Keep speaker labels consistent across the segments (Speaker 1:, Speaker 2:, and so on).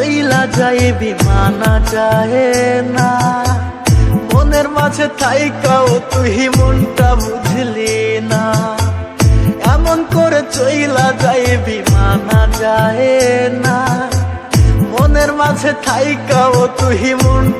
Speaker 1: চইলা যায় বিমানা যায় না। মনের মাঝে থাইকাও তুই মনটা বুঝলি না। এমন করে চইলা যায় বিমানা যায় না। মনের মাঝে থাইকাও তুই মনটা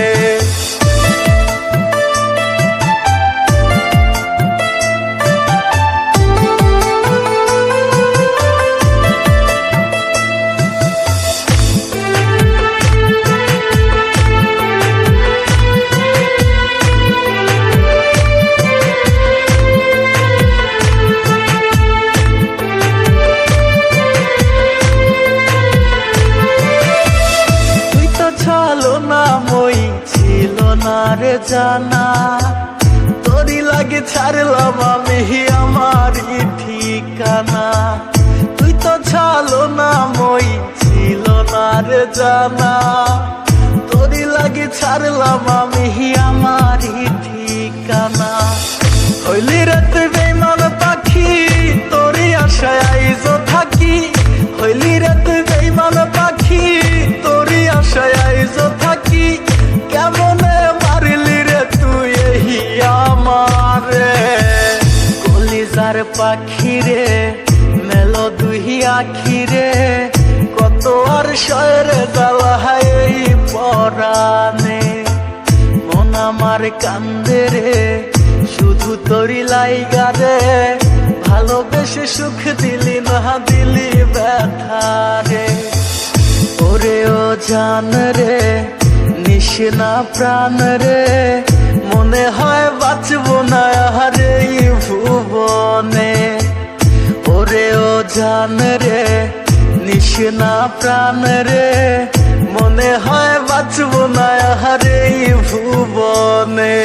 Speaker 1: ছিল না রে জানা। তোরই লাগে ছাড়লাম আমি আমার ঠিকানা। তুই তো ছালো না মই ছিল না রে জানা। তোরই লাগে ছাড়লাম আমি আমার ঠিকানা। হইলি রাতে কলিজার পাখি রে মেলো দুহি আখি রে কত আর শয়রে জ্বালায় এই পরানে মন আমার কান্দে রে, শুধু তোরি লাইগা রে ভালোবেসে সুখ দিলি না দিলি ব্যথা রে। ওরে ও জান রে, নিশনা প্রাণ রে জান রে নিশনা প্রাণ রে মনে হয় বাঁচব না হারে ভুবনে।